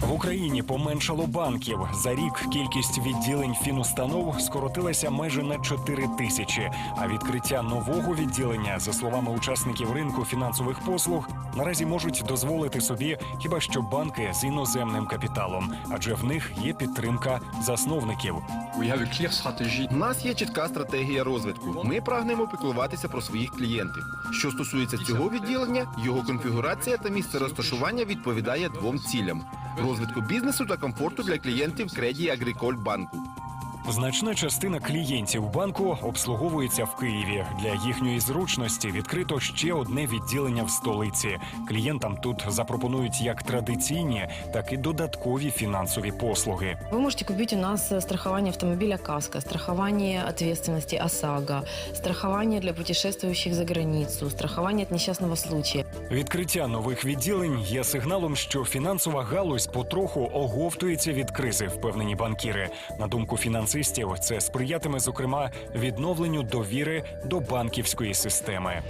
В Україні поменшало банків. За рік кількість відділень фінустанов скоротилася майже на 4 тисячі. А відкриття нового відділення, за словами учасників ринку фінансових послуг, наразі можуть дозволити собі хіба що банки з іноземним капіталом, адже в них є підтримка засновників. У нас є чітка стратегія розвитку. Ми прагнемо піклуватися про своїх клієнтів. Що стосується цього відділення, його конфігурація та місце розташування відповідає двом цілям: розвитку бізнесу та комфорту для клієнтів Креді Агриколь банку. Значна частина клієнтів банку обслуговується в Києві. Для їхньої зручності відкрито ще одне відділення в столиці. Клієнтам тут запропонують як традиційні, так і додаткові фінансові послуги. Вы можете купить у нас э, страхование автомобиля «Каско», страхование ответственности ОСАГО, страхование для путешествующих за границу, страхование от несчастного случая. Відкриття нових відділень є сигналом, що фінансова галузь потроху оговтується від кризи, впевнені банкіри. На думку фінансистів, це сприятиме зокрема відновленню довіри до банківської системи.